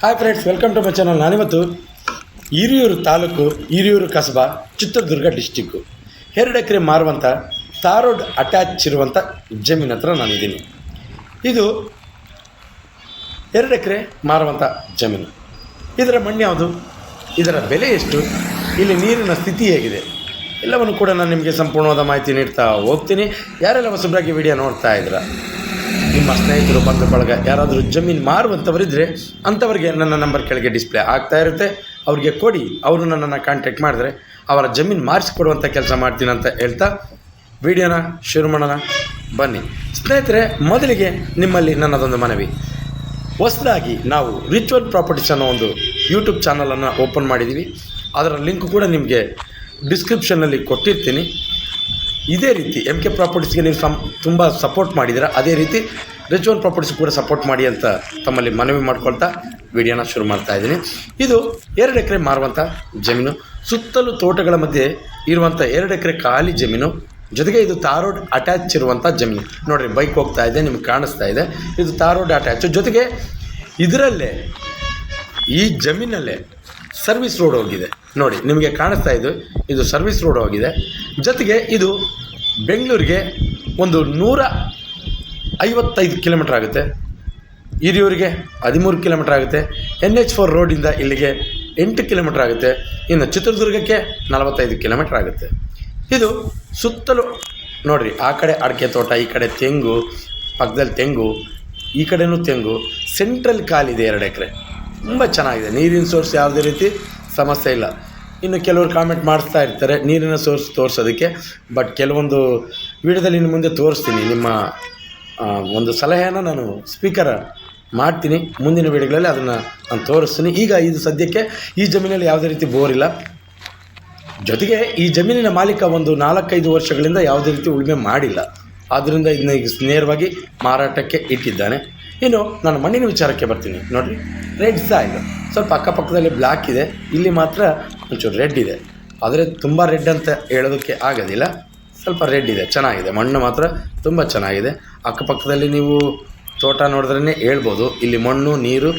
Hi friends welcome to my channel ನಾನಿವತ್ತು Hiriyur taluk, Hiriyur Kasaba, Chitradurga district ಎರಡು ಎಕರೆ ಮಾರುವಂಥ ತಾರೋಡ್ attach ಇರುವಂಥ ಜಮೀನ್ ಹತ್ರ ನಾನಿದ್ದೀನಿ. ಇದು ಎರಡು ಎಕರೆ ಮಾರುವಂಥ ಜಮೀನು. ಇದರ ಮಣ್ಣು ಯಾವುದು? ಇದರ ಬೆಲೆ ಎಷ್ಟು? ಇಲ್ಲಿ ನೀರಿನ ಸ್ಥಿತಿ ಹೇಗಿದೆ? ಎಲ್ಲವನ್ನು ಕೂಡ ನಾನು ನಿಮಗೆ ಸಂಪೂರ್ಣವಾದ ಮಾಹಿತಿ ನೀಡ್ತಾ ಹೋಗ್ತೀನಿ. ಯಾರೆಲ್ಲ ಹೊಸಬ್ರಾಗಿ ವಿಡಿಯೋ ನೋಡ್ತಾ ಇದ್ದೀರಾ? ನಿಮ್ಮ ಸ್ನೇಹಿತರು ಬಂಧು ಬಳಗ ಯಾರಾದರೂ ಜಮೀನು ಮಾರುವಂಥವರಿದ್ದರೆ ಅಂಥವ್ರಿಗೆ ನನ್ನ ನಂಬರ್ ಕೆಳಗೆ ಡಿಸ್ಪ್ಲೇ ಆಗ್ತಾ ಇರುತ್ತೆ. ಅವ್ರಿಗೆ ಕೊಡಿ, ಅವರು ನನ್ನನ್ನು ಕಾಂಟ್ಯಾಕ್ಟ್ ಮಾಡಿದ್ರೆ ಅವರ ಜಮೀನು ಮಾರಿಸಿಕೊಡುವಂಥ ಕೆಲಸ ಮಾಡ್ತೀನಿ ಅಂತ ಹೇಳ್ತಾ ವಿಡಿಯೋನ ಶುರು ಮಾಡೋಣ. ಬನ್ನಿ. ಸ್ನೇಹಿತರೆ, ಮೊದಲಿಗೆ ನಿಮ್ಮಲ್ಲಿ ನನ್ನದೊಂದು ಮನವಿ. ಹೊಸದಾಗಿ ನಾವು ರಿಚುವಲ್ ಪ್ರಾಪರ್ಟೀಸ್ ಅನ್ನೋ ಒಂದು ಯೂಟ್ಯೂಬ್ ಚಾನಲನ್ನು ಓಪನ್ ಮಾಡಿದ್ದೀವಿ ಅದರ ಲಿಂಕ್ ಕೂಡ ನಿಮಗೆ ಡಿಸ್ಕ್ರಿಪ್ಷನ್ನಲ್ಲಿ ಕೊಟ್ಟಿರ್ತೀನಿ. ಇದೇ ರೀತಿ ಎಂ ಕೆ ಪ್ರಾಪರ್ಟೀಸ್ಗೆ ನೀವು ಸಮ್ ತುಂಬ ಸಪೋರ್ಟ್ ಮಾಡಿದ್ದೀರಾ. ಅದೇ ರೀತಿ ರಿಚುವಲ್ ಪ್ರಾಪರ್ಟೀಸ್ ಕೂಡ ಸಪೋರ್ಟ್ ಮಾಡಿ ಅಂತ ತಮ್ಮಲ್ಲಿ ಮನವಿ ಮಾಡ್ಕೊಳ್ತಾ ವಿಡಿಯೋನ ಶುರು ಮಾಡ್ತಾ ಇದ್ದೀನಿ. ಇದು ಎರಡು ಎಕರೆ ಮಾರುವಂಥ ಜಮೀನು. ಸುತ್ತಲೂ ತೋಟಗಳ ಮಧ್ಯೆ ಇರುವಂಥ ಎರಡು ಎಕರೆ ಖಾಲಿ ಜಮೀನು. ಜೊತೆಗೆ ಇದು ತಾರೋಡ್ ಅಟ್ಯಾಚ್ ಇರುವಂಥ ಜಮೀನು. ನೋಡಿರಿ ಬೈಕ್ ಹೋಗ್ತಾ ಇದೆ, ನಿಮ್ಗೆ ಕಾಣಿಸ್ತಾ ಇದೆ. ಇದು ತಾರೋಡ್ ಅಟ್ಯಾಚ್ ಜೊತೆಗೆ ಇದರಲ್ಲೇ ಈ ಜಮೀನಲ್ಲೇ ಸರ್ವಿಸ್ ರೋಡ್ ಹೋಗಿದೆ. ನೋಡಿ, ನಿಮಗೆ ಕಾಣಿಸ್ತಾ ಇದು. ಇದು ಸರ್ವಿಸ್ ರೋಡ್ ಹೋಗಿದೆ. ಜೊತೆಗೆ ಇದು ಬೆಂಗಳೂರಿಗೆ ಒಂದು ನೂರ ಐವತ್ತೈದು ಕಿಲೋಮೀಟ್ರ್ ಆಗುತ್ತೆ. ಹಿರಿಯೂರಿಗೆ ಹದಿಮೂರು ಕಿಲೋಮೀಟ್ರ್ ಆಗುತ್ತೆ. ಎನ್ ಎಚ್ ಫೋರ್ ರೋಡಿಂದ ಇಲ್ಲಿಗೆ ಎಂಟು ಕಿಲೋಮೀಟ್ರ್ ಆಗುತ್ತೆ. ಇನ್ನು ಚಿತ್ರದುರ್ಗಕ್ಕೆ ನಲವತ್ತೈದು ಕಿಲೋಮೀಟ್ರ್ ಆಗುತ್ತೆ. ಇದು ಸುತ್ತಲೂ ನೋಡಿರಿ, ಆ ಕಡೆ ಅಡಿಕೆ ತೋಟ, ಈ ಕಡೆ ತೆಂಗು, ಪಕ್ಕದಲ್ಲಿ ತೆಂಗು, ಈ ಕಡೆಯೂ ತೆಂಗು. ಸೆಂಟ್ರಲ್ ಕಾಲಿದೆ ಎರಡು ಎಕರೆ. ತುಂಬ ಚೆನ್ನಾಗಿದೆ. ನೀರಿನ ಸೋರ್ಸ್ ಯಾವುದೇ ರೀತಿ ಸಮಸ್ಯೆ ಇಲ್ಲ. ಇನ್ನು ಕೆಲವರು ಕಾಮೆಂಟ್ ಮಾಡಿಸ್ತಾ ಇರ್ತಾರೆ, ನೀರಿನ ಸೋರ್ಸ್ ತೋರಿಸೋದಕ್ಕೆ. ಬಟ್ ಕೆಲವೊಂದು ವಿಡಿಯೋದಲ್ಲಿ ಇನ್ನು ಮುಂದೆ ತೋರಿಸ್ತೀನಿ ನಿಮ್ಮ ಒಂದು ಸಲಹೆಯನ್ನು ನಾನು ಸ್ಪೀಕರ್ ಮಾಡ್ತೀನಿ ಮುಂದಿನ ವೇಳೆಗಳಲ್ಲಿ ಅದನ್ನು ನಾನು ತೋರಿಸ್ತೀನಿ. ಈಗ ಇದು ಸದ್ಯಕ್ಕೆ ಈ ಜಮೀನಲ್ಲಿ ಯಾವುದೇ ರೀತಿ ಬೋರ್ ಇಲ್ಲ. ಜೊತೆಗೆ ಈ ಜಮೀನಿನ ಮಾಲೀಕ ಒಂದು ನಾಲ್ಕೈದು ವರ್ಷಗಳಿಂದ ಯಾವುದೇ ರೀತಿ ಉಳುಮೆ ಮಾಡಿಲ್ಲ. ಆದ್ದರಿಂದ ಇದನ್ನ ಈಗ ನೇರವಾಗಿ ಮಾರಾಟಕ್ಕೆ ಇಟ್ಟಿದ್ದಾನೆ. ಇನ್ನು ನಾನು ಮಣ್ಣಿನ ವಿಚಾರಕ್ಕೆ ಬರ್ತೀನಿ. ನೋಡಿರಿ, ರೆಡ್ ಸಾಯಿಲ್. ಸ್ವಲ್ಪ ಅಕ್ಕಪಕ್ಕದಲ್ಲಿ ಬ್ಲ್ಯಾಕ್ ಇದೆ. ಇಲ್ಲಿ ಮಾತ್ರ ಒಂಚೂರು ರೆಡ್ ಇದೆ. ಆದರೆ ತುಂಬ ರೆಡ್ ಅಂತ ಹೇಳೋದಕ್ಕೆ ಆಗೋದಿಲ್ಲ. ಸ್ವಲ್ಪ ರೆಡ್ ಇದೆ, ಚೆನ್ನಾಗಿದೆ. ಮಣ್ಣು ಮಾತ್ರ ತುಂಬ ಚೆನ್ನಾಗಿದೆ. ಅಕ್ಕಪಕ್ಕದಲ್ಲಿ ನೀವು ತೋಟ ನೋಡಿದ್ರೇ ಹೇಳ್ಬೋದು, ಇಲ್ಲಿ ಮಣ್ಣು, ನೀರು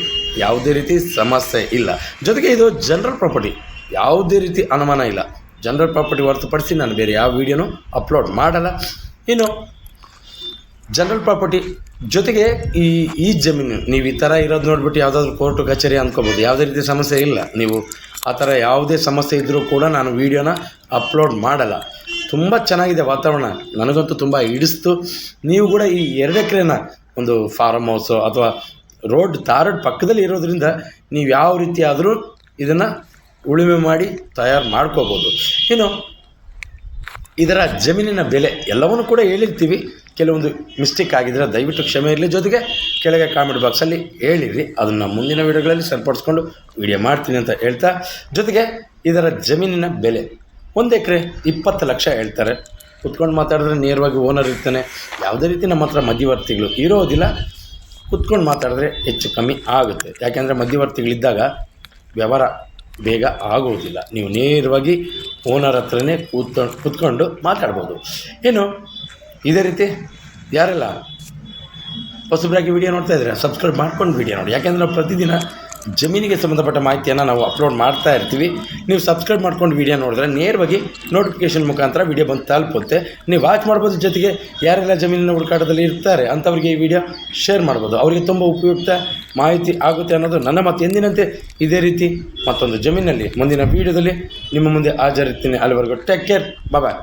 ಯಾವುದೇ ರೀತಿ ಸಮಸ್ಯೆ ಇಲ್ಲ. ಜೊತೆಗೆ ಇದು ಜನರಲ್ ಪ್ರಾಪರ್ಟಿ ಯಾವುದೇ ರೀತಿ ಅನುಮಾನ ಇಲ್ಲ. ಜನರಲ್ ಪ್ರಾಪರ್ಟಿ ಹೊರತುಪಡಿಸಿ ನಾನು ಬೇರೆ ಯಾವ ವೀಡಿಯೋನೂ ಅಪ್ಲೋಡ್ ಮಾಡಲ್ಲ. ಇನ್ನು ಜನರಲ್ ಪ್ರಾಪರ್ಟಿ ಜೊತೆಗೆ ಈ ಈ ಜಮೀನು, ನೀವು ಈ ಥರ ಇರೋದು ನೋಡ್ಬಿಟ್ಟು ಯಾವುದಾದ್ರೂ ಕೋರ್ಟು ಕಚೇರಿ ಅಂದ್ಕೋಬೋದು. ಯಾವುದೇ ರೀತಿ ಸಮಸ್ಯೆ ಇಲ್ಲ. ನೀವು ಆ ಥರ ಯಾವುದೇ ಸಮಸ್ಯೆ ಇದ್ದರೂ ಕೂಡ ನಾನು ವೀಡಿಯೋನ ಅಪ್ಲೋಡ್ ಮಾಡಲ್ಲ. ತುಂಬ ಚೆನ್ನಾಗಿದೆ ವಾತಾವರಣ. ನನಗಂತೂ ತುಂಬ ಹಿಡಿಸ್ತು. ನೀವು ಕೂಡ ಈ ಎರಡು ಎಕರೆನ ಒಂದು ಫಾರ್ಮ್ ಹೌಸು ಅಥವಾ ರೋಡ್ ತಾರೋಡ್ ಪಕ್ಕದಲ್ಲಿ ಇರೋದ್ರಿಂದ ನೀವು ಯಾವ ರೀತಿ ಆದರೂ ಇದನ್ನು ಉಳುಮೆ ಮಾಡಿ ತಯಾರು ಮಾಡ್ಕೋಬೋದು. ಇನ್ನು ಇದರ ಜಮೀನಿನ ಬೆಲೆ ಎಲ್ಲವನ್ನು ಕೂಡ ಹೇಳಿರ್ತೀವಿ. ಕೆಲವೊಂದು ಮಿಸ್ಟೇಕ್ ಆಗಿದ್ರೆ ದಯವಿಟ್ಟು ಕ್ಷಮೆ ಇರಲಿ. ಜೊತೆಗೆ ಕೆಳಗೆ ಕಾಮೆಂಟ್ ಬಾಕ್ಸಲ್ಲಿ ಹೇಳಿರಿ. ಅದನ್ನು ಮುಂದಿನ ವೀಡಿಯೋಗಳಲ್ಲಿ ಸರಿಪಡಿಸ್ಕೊಂಡು ವಿಡಿಯೋ ಮಾಡ್ತೀನಿ ಅಂತ ಹೇಳ್ತಾ. ಜೊತೆಗೆ ಇದರ ಜಮೀನಿನ ಬೆಲೆ ಒಂದು ಎಕರೆ ಇಪ್ಪತ್ತು ಲಕ್ಷ ಹೇಳ್ತಾರೆ. ಕುತ್ಕೊಂಡು ಮಾತಾಡಿದ್ರೆ ನೇರವಾಗಿ ಓನರ್ ಇರ್ತಾನೆ. ಯಾವುದೇ ರೀತಿ ನಮ್ಮ ಹತ್ರ ಮಧ್ಯವರ್ತಿಗಳು ಇರೋದಿಲ್ಲ. ಕುತ್ಕೊಂಡು ಮಾತಾಡಿದ್ರೆ ಹೆಚ್ಚು ಕಮ್ಮಿ ಆಗುತ್ತೆ. ಯಾಕೆಂದರೆ ಮಧ್ಯವರ್ತಿಗಳಿದ್ದಾಗ ವ್ಯವಹಾರ ಬೇಗ ಆಗುವುದಿಲ್ಲ ನೀವು ನೇರವಾಗಿ ಓನರ್ ಹತ್ರನೇ ಕೂತ್ಕೊಂಡು ಕೂತ್ಕೊಂಡು ಮಾತಾಡ್ಬೋದು. ಏನು? ಇದೇ ರೀತಿ ಯಾರೆಲ್ಲ ಹೊಸಬ್ರಾಗಿ ವಿಡಿಯೋ ನೋಡ್ತಾ ಇದ್ದಾರೆ? ಸಬ್ಸ್ಕ್ರೈಬ್ ಮಾಡ್ಕೊಂಡು ವಿಡಿಯೋ ನೋಡಿ. ಯಾಕೆಂದರೆ ಪ್ರತಿದಿನ ಜಮೀನಿಗೆ ಸಂಬಂಧಪಟ್ಟ ಮಾಹಿತಿಯನ್ನು ನಾವು ಅಪ್ಲೋಡ್ ಮಾಡ್ತಾ ಇರ್ತೀವಿ. ನೀವು ಸಬ್ಸ್ಕ್ರೈಬ್ ಮಾಡ್ಕೊಂಡು ವಿಡಿಯೋ ನೋಡಿದ್ರೆ ನೇರವಾಗಿ ನೋಟಿಫಿಕೇಷನ್ ಮುಖಾಂತರ ವಿಡಿಯೋ ಬಂದು ತಲುಪುತ್ತೆ. ನೀವು ವಾಚ್ ಮಾಡ್ಬೋದು ಜೊತೆಗೆ ಯಾರೆಲ್ಲ ಜಮೀನಿನ ಹುಡುಕಾಟದಲ್ಲಿ ಇರ್ತಾರೆ ಅಂಥವ್ರಿಗೆ ಈ ವಿಡಿಯೋ ಶೇರ್ ಮಾಡ್ಬೋದು. ಅವರಿಗೆ ತುಂಬ ಉಪಯುಕ್ತ ಮಾಹಿತಿ ಆಗುತ್ತೆ ಅನ್ನೋದು ನನ್ನ ಮತ್ತು ಎಂದಿನಂತೆ ಇದೇ ರೀತಿ ಮತ್ತೊಂದು ಜಮೀನಲ್ಲಿ ಮುಂದಿನ ವೀಡಿಯೋದಲ್ಲಿ ನಿಮ್ಮ ಮುಂದೆ ಹಾಜರಿರ್ತೀನಿ. ಅಲ್ಲಿವರೆಗೂ ಟೇಕ್ ಕೇರ್ ಬಾಯ್